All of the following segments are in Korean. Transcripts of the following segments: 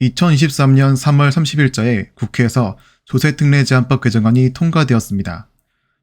2023년 3월 30일자에 국회에서 조세특례 제한법 개정안이 통과되었습니다.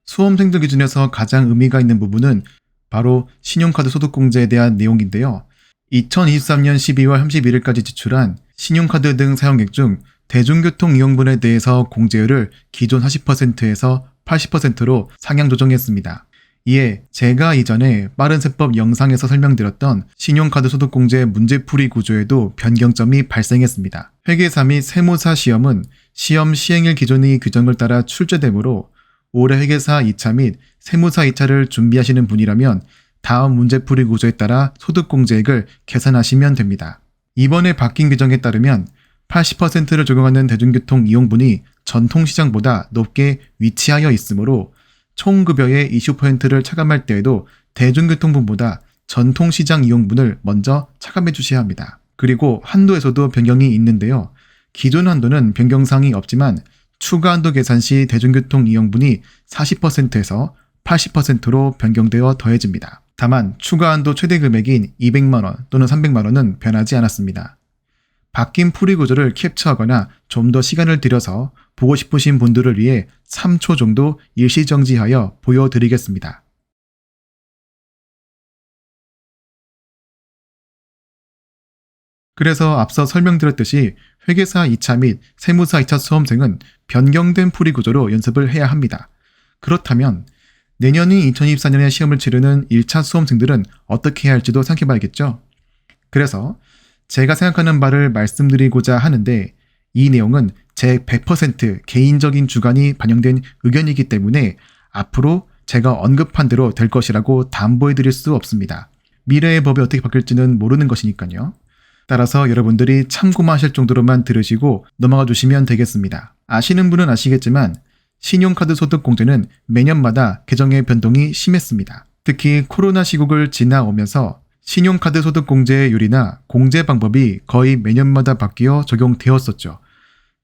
수험생들 기준에서 가장 의미가 있는 부분은 바로 신용카드 소득공제에 대한 내용인데요. 2023년 12월 31일까지 지출한 신용카드 등 사용액 중 대중교통 이용분에 대해서 공제율을 기존 40%에서 80%로 상향 조정했습니다. 이에 제가 이전에 빠른 세법 영상에서 설명드렸던 신용카드 소득공제 문제풀이 구조에도 변경점이 발생했습니다. 회계사 및 세무사 시험은 시험 시행일 기존의 규정을 따라 출제되므로 올해 회계사 2차 및 세무사 2차를 준비하시는 분이라면 다음 문제풀이 구조에 따라 소득공제액을 계산하시면 됩니다. 이번에 바뀐 규정에 따르면 80%를 적용하는 대중교통 이용분이 전통시장보다 높게 위치하여 있으므로 총급여의 20%를 차감할 때에도 대중교통분보다 전통시장 이용분을 먼저 차감해 주셔야 합니다. 그리고 한도에서도 변경이 있는데요. 기존 한도는 변경사항이 없지만 추가 한도 계산 시 대중교통 이용분이 40%에서 80%로 변경되어 더해집니다. 다만 추가 한도 최대 금액인 200만원 또는 300만원은 변하지 않았습니다. 바뀐 풀이 구조를 캡처하거나 좀 더 시간을 들여서 보고 싶으신 분들을 위해 3초 정도 일시정지하여 보여드리겠습니다. 그래서 앞서 설명드렸듯이 회계사 2차 및 세무사 2차 수험생은 변경된 풀이 구조로 연습을 해야 합니다. 그렇다면 내년이 2024년에 시험을 치르는 1차 수험생들은 어떻게 해야 할지도 생각해 봐야겠죠? 그래서 제가 생각하는 바를 말씀드리고자 하는데 이 내용은 제 100% 개인적인 주관이 반영된 의견이기 때문에 앞으로 제가 언급한 대로 될 것이라고 담보해 드릴 수 없습니다. 미래의 법이 어떻게 바뀔지는 모르는 것이니까요. 따라서 여러분들이 참고만 하실 정도로만 들으시고 넘어가 주시면 되겠습니다. 아시는 분은 아시겠지만 신용카드 소득 공제는 매년마다 개정의 변동이 심했습니다. 특히 코로나 시국을 지나오면서 신용카드 소득 공제율이나 공제 방법이 거의 매년마다 바뀌어 적용되었었죠.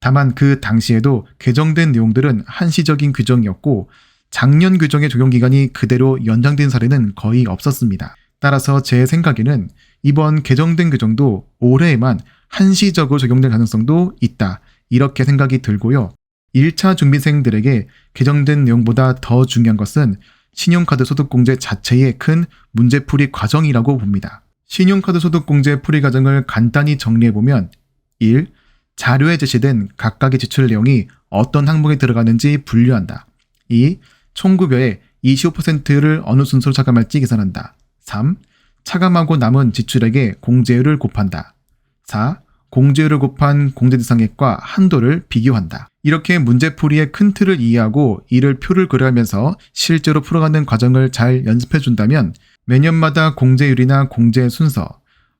다만 그 당시에도 개정된 내용들은 한시적인 규정이었고 작년 규정의 적용 기간이 그대로 연장된 사례는 거의 없었습니다. 따라서 제 생각에는 이번 개정된 규정도 올해에만 한시적으로 적용될 가능성도 있다. 이렇게 생각이 들고요. 1차 준비생들에게 개정된 내용보다 더 중요한 것은 신용카드 소득공제 자체의 큰 문제풀이 과정이라고 봅니다. 신용카드 소득공제 풀이 과정을 간단히 정리해보면 1. 자료에 제시된 각각의 지출 내용이 어떤 항목에 들어가는지 분류한다. 2. 총급여의 25%를 어느 순서로 차감할지 계산한다. 3. 차감하고 남은 지출액의 공제율을 곱한다. 4. 공제율을 곱한 공제 대상액과 한도를 비교한다. 이렇게 문제풀이의 큰 틀을 이해하고 이를 표를 그려가면서 실제로 풀어가는 과정을 잘 연습해 준다면 매년마다 공제율이나 공제 순서,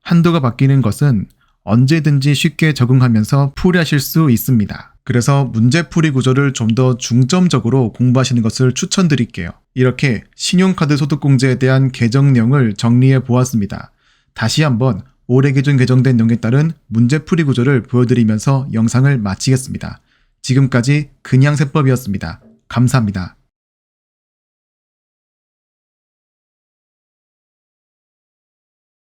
한도가 바뀌는 것은 언제든지 쉽게 적응하면서 풀이하실 수 있습니다. 그래서 문제풀이 구조를 좀 더 중점적으로 공부하시는 것을 추천드릴게요. 이렇게 신용카드 소득공제에 대한 개정 내용을 정리해 보았습니다. 다시 한번 올해 기준 개정된 내용에 따른 문제풀이 구조를 보여드리면서 영상을 마치겠습니다. 지금까지 그냥 세법이었습니다. 감사합니다.